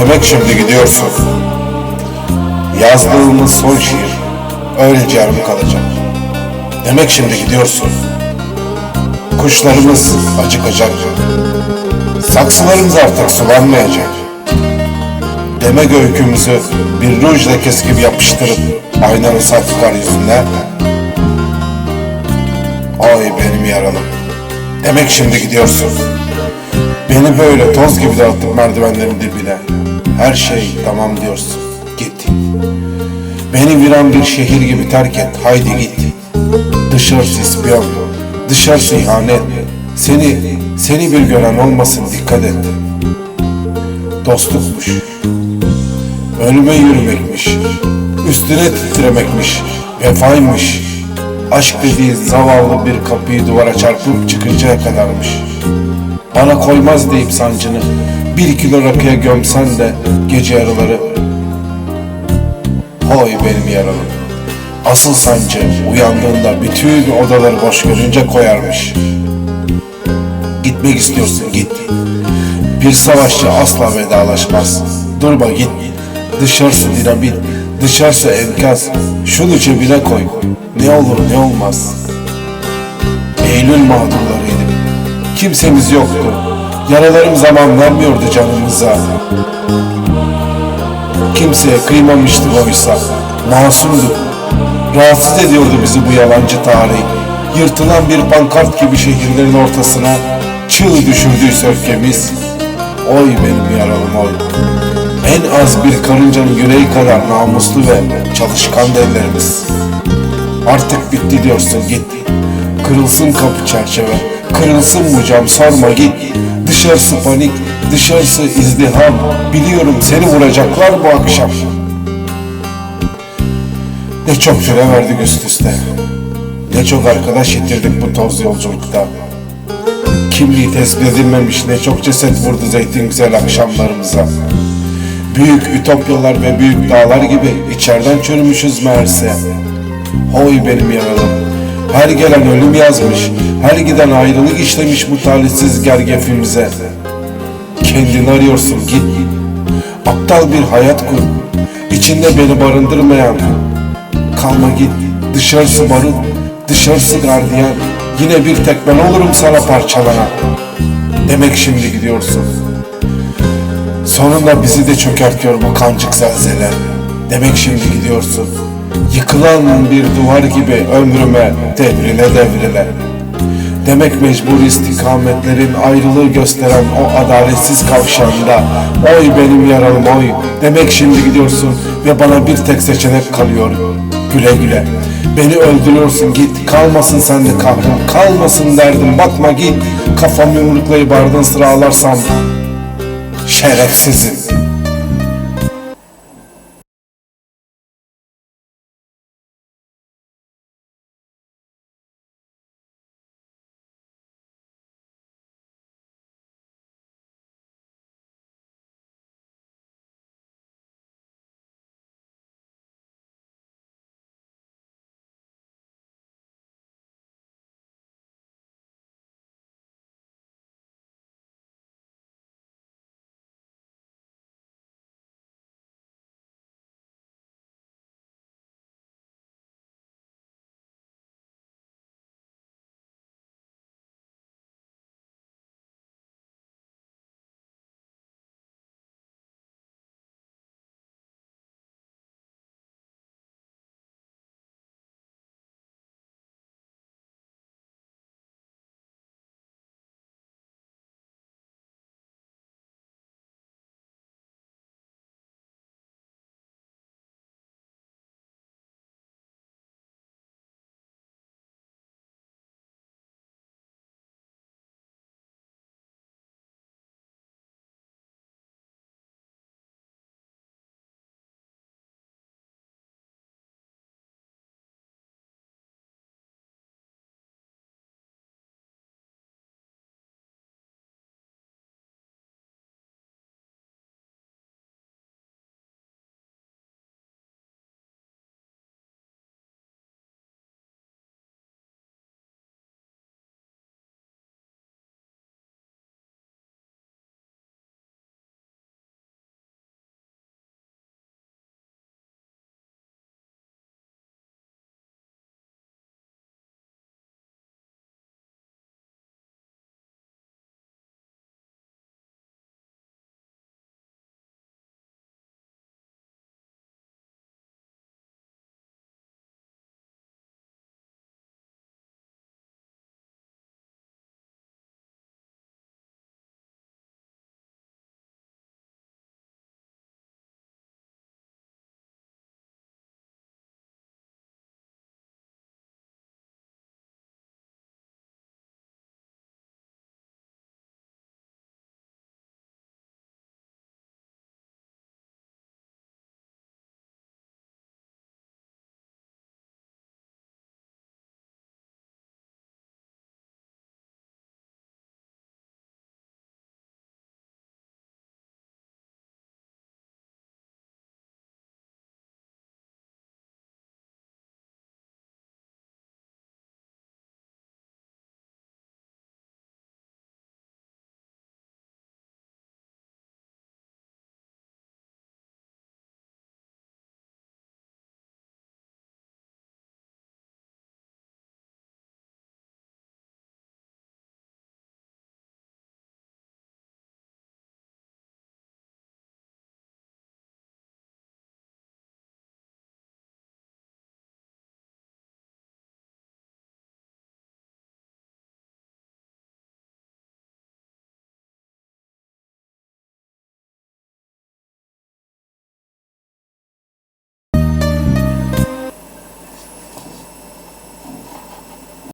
Demek şimdi gidiyorsun. Yazdığımız son şiir öylece yarım kalacak. Demek şimdi gidiyorsun. Kuşlarımız acıkacak. Saksılarımız artık sulanmayacak. Demek öykümüzü bir ruj lekesi gibi yapıştırıp aynanın saklıkar yüzüne. Ay benim yaralım. Demek şimdi gidiyorsun. Beni böyle toz gibi dağıttık merdivenlerin dibine. Her şey tamam diyorsun. Git. Beni viran bir şehir gibi terk et. Haydi git. Dışarısı ispiyon. Dışarısı ihanet. Seni, seni bir gören olmasın dikkat et. Dostlukmuş. Ölüme yürümekmiş. Üstüne titremekmiş. Vefaymış. Aşk dediğin zavallı bir kapıyı duvara çarpıp çıkıncaya kadarmış. Bana koymaz deyip sancını Bir kilo rakıya gömsen de gece yarıları. Hoy benim yaralım Asıl sancı uyandığında bütün odaları boş görünce koyarmış. Gitmek istiyorsun git. Bir savaşçı asla vedalaşmaz. Durma git. Dışarısı dinamit Dışarısı enkaz. Şunu cebine koy. Ne olur ne olmaz. Eylül mağdurlarıydık Kimsemiz yoktu. Yaralarım zaman vermiyordu canımıza. Kimseye kıymamıştık oysa. Masumduk. Rahatsız ediyordu bizi bu yalancı tarih. Yırtılan bir pankart gibi şehirlerin ortasına çığ düşürdüyse öfkemiz. Oy benim yaralım oy. En az bir karıncanın yüreği kadar namuslu ve çalışkan ellerimiz. Artık bitti diyorsun git. Kırılsın kapı çerçeve, kırılsın bu cam sorma git. Dışarısı panik, dışarısı izdiham. Biliyorum seni vuracaklar bu akşam. Ne çok süre verdik üst üste. Ne çok arkadaş yitirdik bu toz yolculukta. Kimliği tespit edilmemiş ne çok ceset vurdu zeytin güzel akşamlarımıza. Büyük ütopyalar ve büyük dağlar gibi içeriden çürümüşüz meğerse. Hoy benim yaralım. Her gelen ölüm yazmış, her giden ayrılık işlemiş bu talihsiz gergefimize. Kendini arıyorsun git. Aptal bir hayat kur. İçinde beni barındırmayan. Kalma git. Dışarısı barut, dışarısı gardiyan. Yine bir tek ben olurum sana parçalanan. Demek şimdi gidiyorsun. Sonunda bizi de çökertiyor bu kancık zelzele. Demek şimdi gidiyorsun. Yıkılan bir duvar gibi ömrüme devrile devrile. Demek mecbur istikametlerin ayrılığı gösteren o adaletsiz kavşağında Oy benim yaralım oy! Demek şimdi gidiyorsun ve bana bir tek seçenek kalıyor. Güle güle. Beni öldürüyorsun git. Kalmasın sende kahrım Kalmasın derdim. Bakma git. Kafam yumruklayıp ardın sıra ağlarsam Şerefsizim